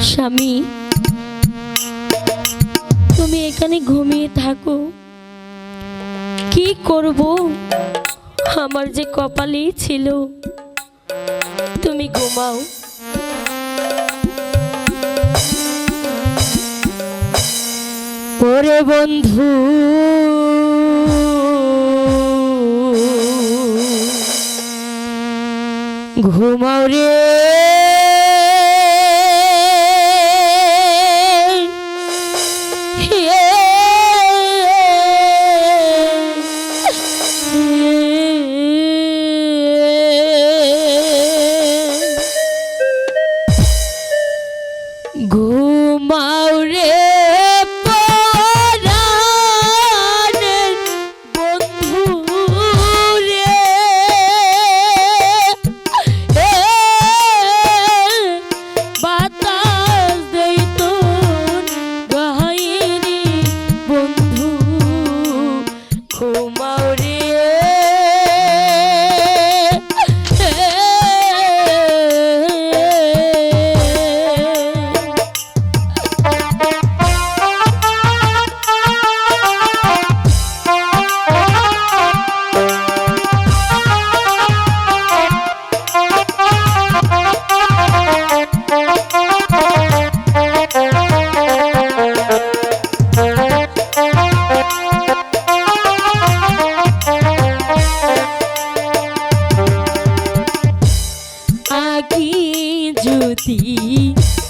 স্বামী, তুমি এখানে ঘুমিয়ে থাকো। কি করব? আমার যে কপালেই ছিল, তুমি ঘুমাও। ওরে বন্ধু, ঘুমাও রে।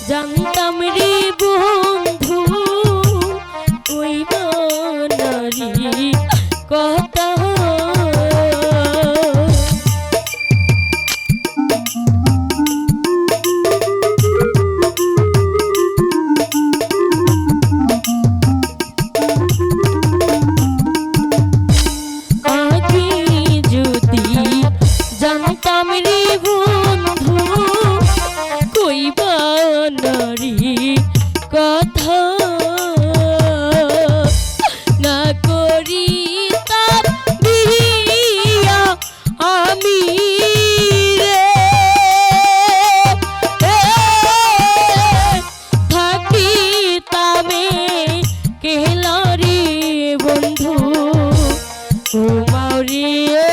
জানতাম রে বন্ধু ওই মনারি কথা। জানতাম রে বন্ধু ঘুমাওরিয়ে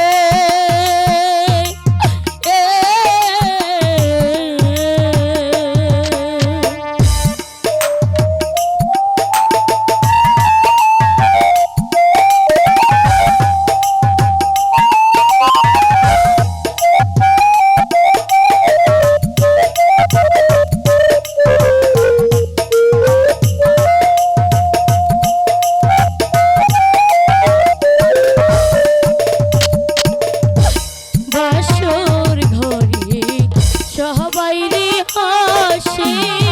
You.